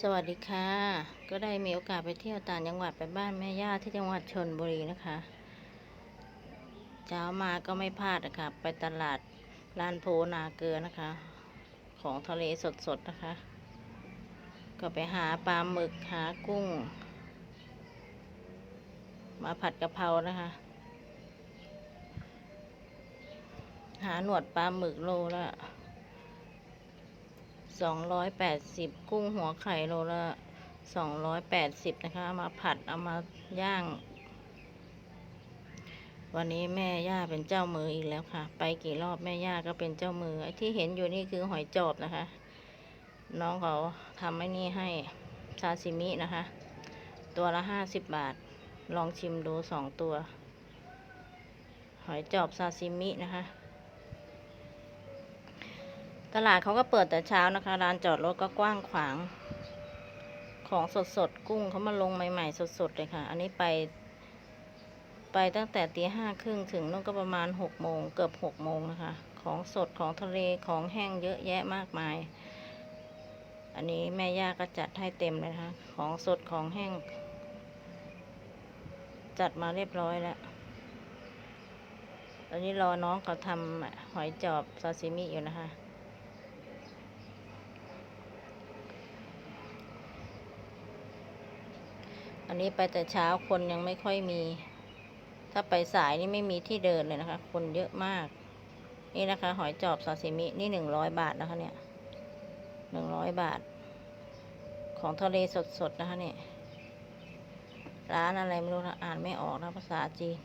สวัสดีค่ะ ก็ได้มีโอกาสไปเที่ยวต่างจังหวัดไปบ้านแม่ย่าที่จังหวัดชนบุรีนะคะ เช้ามาก็ไม่พลาดนะคะไปตลาดร้านโพนาเกลือนะคะ ของทะเลสดๆนะคะ ก็ไปหาปลาหมึกหากุ้ง มาผัดกะเพรานะคะ หาหนวดปลาหมึกโลละ สองร้อยแปดสิบกุ้งหัวไข่โลละสองร้อยแปดสิบนะคะเอามาผัดเอามาย่าง วันนี้แม่ย่าเป็นเจ้ามืออีกแล้วค่ะ ไปกี่รอบแม่ย่าก็เป็นเจ้ามือไอ้ที่เห็นอยู่นี่คือหอยจอบนะคะ น้องเขาทำไอ้นี่ให้ซาซิมินะคะ ตัวละห้าสิบบาท ลองชิมดูสองตัว หอยจอบซาซิมินะคะ ตลาดเขาก็เปิดแต่เช้านะคะร้านจอดรถก็กว้างขวาง ของสดสดกุ้งเขามาลงใหม่ๆ สดๆเลยค่ะ อันนี้ไป ไปตั้งแต่ตีห้าครึ่งถึงนู่นก็ประมาณหกโมงเกือบหกโมงนะคะ ของสดของทะเลของแห้งเยอะแยะมากมาย อันนี้แม่ย่าก็จัดให้เต็มเลยนะคะของสดของแห้ง จัดมาเรียบร้อยแล้วตอนนี้รอน้องเขาทำหอยจอบซาซิมิอยู่นะคะ อันนี้ไปแต่เช้าคนยังไม่ค่อยมี ถ้าไปสายนี่ไม่มีที่เดินเลยนะคะ คนเยอะมาก นี่นะคะ หอยจอบซาซิมิ นี่หนึ่งร้อยบาทนะคะเนี่ยหนึ่งร้อยบาท ของทะเลสดๆนะคะเนี่ย ร้านอะไรไม่รู้นะอ่านไม่ออกนะภาษาจีน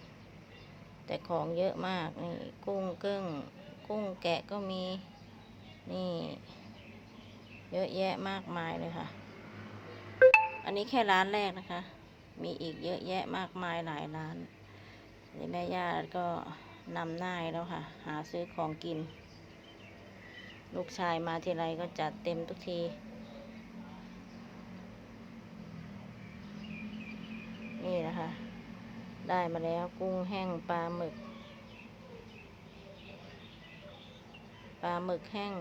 แต่ของเยอะมาก นี่ กุ้งเกิ้งกุ้งแกะก็มี นี่ เยอะแยะมากมายเลยค่ะ อันนี้แค่ร้านแรกนะคะ มีอีกเยอะแยะมากมายหลายร้านนี่แม่ย่าก็นำหน้าแล้วค่ะ หาซื้อของกิน ลูกชายมาทีไรก็จัดเต็มทุกที นี่นะคะ ได้มาแล้วกุ้งแห้งปลาหมึก ปลาหมึกแห้ง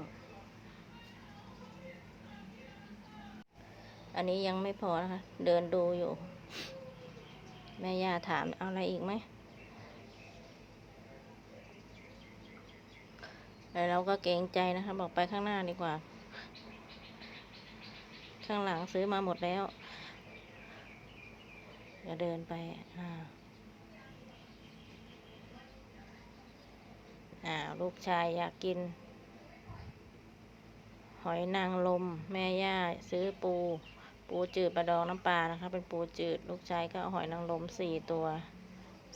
อันนี้ยังไม่พอนะคะ เดินดูอยู่ แม่ย่าถามเอาอะไรอีกไหมแล้วเราก็เกรงใจนะคะ บอกไปข้างหน้าดีกว่า ข้างหลังซื้อมาหมดแล้วจะเดินไป อ่าอ่าลูกชายอยากกิน หอยนางรมแม่ย่าซื้อปู ปูจืดปลาดองน้ำปลานะคะ เป็นปูจืด ลูกชายก็เอาหอยนางรมสี่ตัว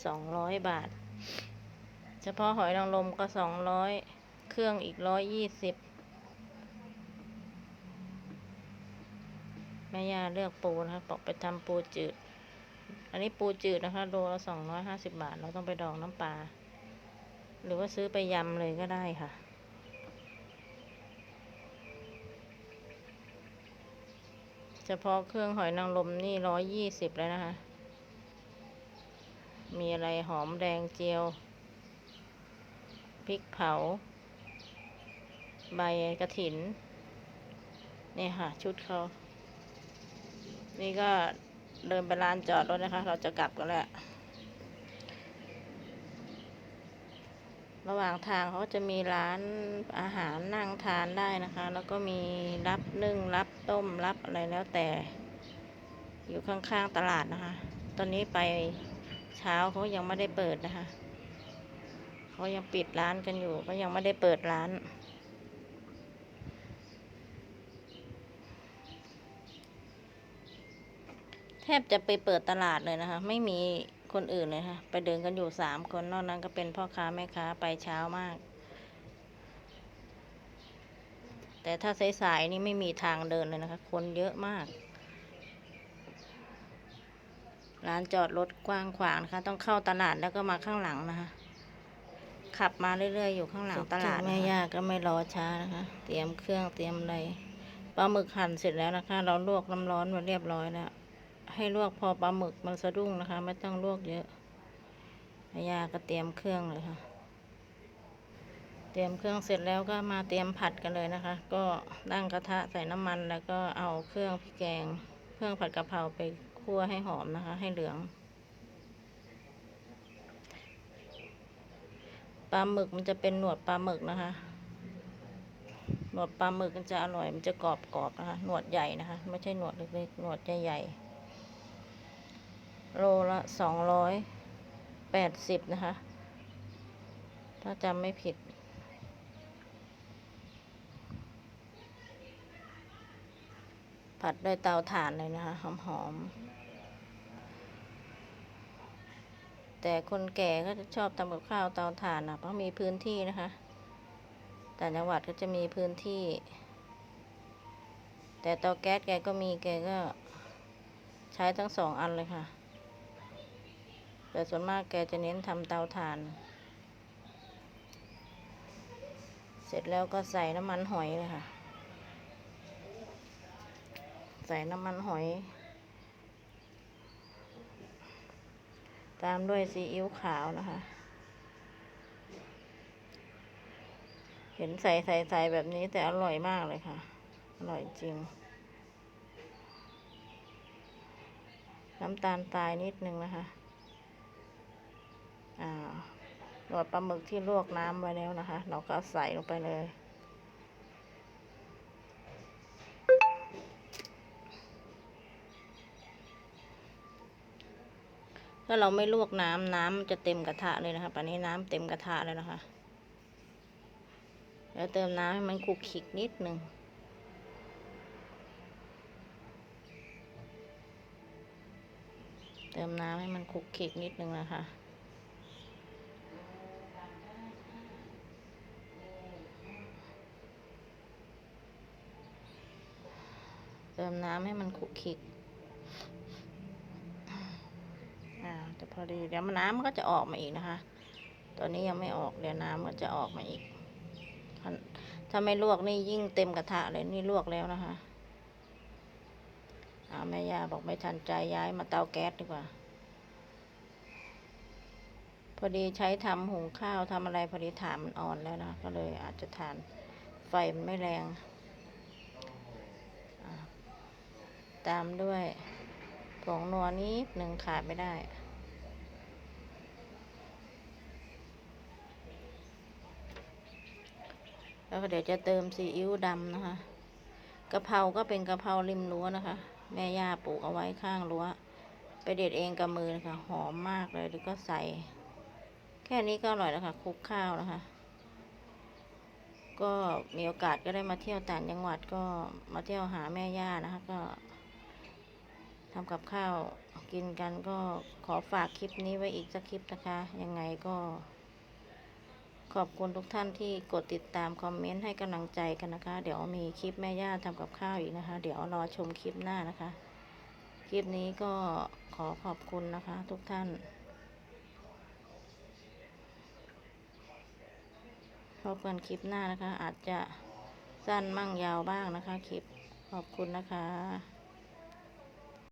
สองร้อยบาท เฉพาะหอยนางรมก็สองร้อยเครื่องอีกร้อยยี่สิบแม่ย่าเลือกปูนะคะบอกไปทำปูจืด อันนี้ปูจืดนะคะโลละสองร้อยห้าสิบบาท เราต้องไปดองน้ำปลา หรือว่าซื้อไปยำเลยก็ได้ค่ะ เฉพาะเครื่องหอยนางรมนี่ร้อยยี่สิบแล้วนะคะ มีอะไรหอมแดงเจียว พริกเผา ใบกระถิน นี่ค่ะ ชุดเขา นี่ก็เดินไปลานจอดรถนะคะ เราจะกลับกันแล้ว ระหว่างทางเขาจะมีร้านอาหารนั่งทานได้นะคะ แล้วก็มีรับนึ่งรับต้มรับอะไรแล้วแต่ อยู่ข้างๆตลาดนะคะ ตอนนี้ไปเช้าเขายังไม่ได้เปิดนะคะเขายังปิดร้านกันอยู่ก็ยังไม่ได้เปิดร้าน แทบจะไปเปิดตลาดเลยนะคะ ไม่มี คนอื่นเลยค่ะ ไปเดินกันอยู่สามคน นอกนั้นก็เป็นพ่อค้าแม่ค้าไปเช้ามาก แต่ถ้าสายๆนี่ไม่มีทางเดินเลยนะคะ คนเยอะมาก ร้านจอดรถกว้างขวางนะคะ ต้องเข้าตลาดแล้วก็มาข้างหลังนะคะ ขับมาเรื่อยๆอยู่ข้างหลังตลาดแม่ย่าก็ไม่รอช้านะคะ เตรียมเครื่องเตรียมอะไรปลาหมึกหั่นเสร็จแล้วนะคะ เราลวกน้ำร้อนมาเรียบร้อยแล้ว ให้ลวกพอปลาหมึกมันสะดุ้งนะคะ ไม่ต้องลวกเยอะแม่ย่าก็เตรียมเครื่องเลยค่ะ เตรียมเครื่องเสร็จแล้วก็มาเตรียมผัดกันเลยนะคะ ก็ตั้งกระทะใส่น้ำมันแล้วก็เอาเครื่องพริกแกง เครื่องผัดกะเพราไปคั่วให้หอมนะคะ ให้เหลืองปลาหมึกมันจะเป็นหนวดปลาหมึกนะคะ หนวดปลาหมึกมันจะอร่อย มันจะกรอบๆนะคะ หนวดใหญ่นะคะ ไม่ใช่หนวดเล็กๆ หนวดใหญ่ๆ โลละสองร้อยแปดสิบนะคะ ถ้าจำไม่ผิด ผัดด้วยเตาถ่านเลยนะคะ หอมๆ แต่คนแก่ก็จะชอบทำกับข้าวเตาถ่านนะเพราะมีพื้นที่นะคะ แต่จังหวัดก็จะมีพื้นที่ แต่เตาแก๊สแกก็มีแกก็ใช้ทั้งสองอันเลยค่ะ แต่ส่วนมากแกจะเน้นทำเตาถ่าน เสร็จแล้วก็ใส่น้ำมันหอยเลยค่ะ ใส่น้ำมันหอย ตามด้วยซีอิ๊วขาวนะคะ เห็นใส่ใส่ใส่แบบนี้แต่อร่อยมากเลยค่ะ อร่อยจริงน้ำตาลทรายนิดนึงนะคะ หนวดปลาหมึกที่ลวกน้ำไว้แล้วนะคะ เราก็ใส่ลงไปเลย ถ้าเราไม่ลวกน้ำน้ำจะเต็มกระทะเลยนะคะป่านนี้น้ำเต็มกระทะเลยนะคะ แล้วเติมน้ำให้มันคุกคลิกนิดหนึ่งเติมน้ำให้มันคุกคิกนิดหนึ่งนะคะ เติมน้ำให้มันคลุกคลิกอ่าแต่พอดีเดี๋ยวมันน้ำมันก็จะออกมาอีกนะคะตอนนี้ยังไม่ออกเดี๋ยวน้ำก็จะออกมาอีก ถ้าไม่ลวกนี่ยิ่งเต็มกระทะเลยนี่ลวกแล้วนะคะอาแม่ย่าบอกไม่ทันใจย้ายมาเตาแก๊สดีกว่า พอดีใช้ทำหุงข้าวทำอะไรพอดีถ่านมันอ่อนแล้วนะ ก็เลยอาจจะทานไฟมันไม่แรงอ่า ตามด้วยผงนัวนิดหนึ่งขาดไม่ได้ แล้วเดี๋ยวจะเติมซีอิ๊วดำนะคะกะเพราก็เป็นกะเพราริมรั้วนะคะ แม่ย่าปลูกเอาไว้ข้างรั้ว ไปเด็ดเองกับมือนะคะหอมมากเลยแล้วก็ใส่ แค่นี้ก็อร่อยแล้วค่ะคลุกข้าวนะคะ ก็มีโอกาสก็ได้มาเที่ยวต่างจังหวัดก็มาเที่ยวหาแม่ย่านะคะก็ ทำกับข้าวกินกันก็ขอฝากคลิปนี้ไว้อีกสักคลิปนะคะ ยังไงก็ ขอบคุณทุกท่านที่กดติดตามคอมเมนต์ให้กำลังใจกันนะคะ เดี๋ยวมีคลิปแม่ย่าทำกับข้าวอีกนะคะ เดี๋ยวรอชมคลิปหน้านะคะ คลิปนี้ก็ขอขอบคุณนะคะ ทุกท่าน พบกันคลิปหน้านะคะ อาจจะสั้นมั่งยาวบ้างนะคะ คลิปขอบคุณนะคะ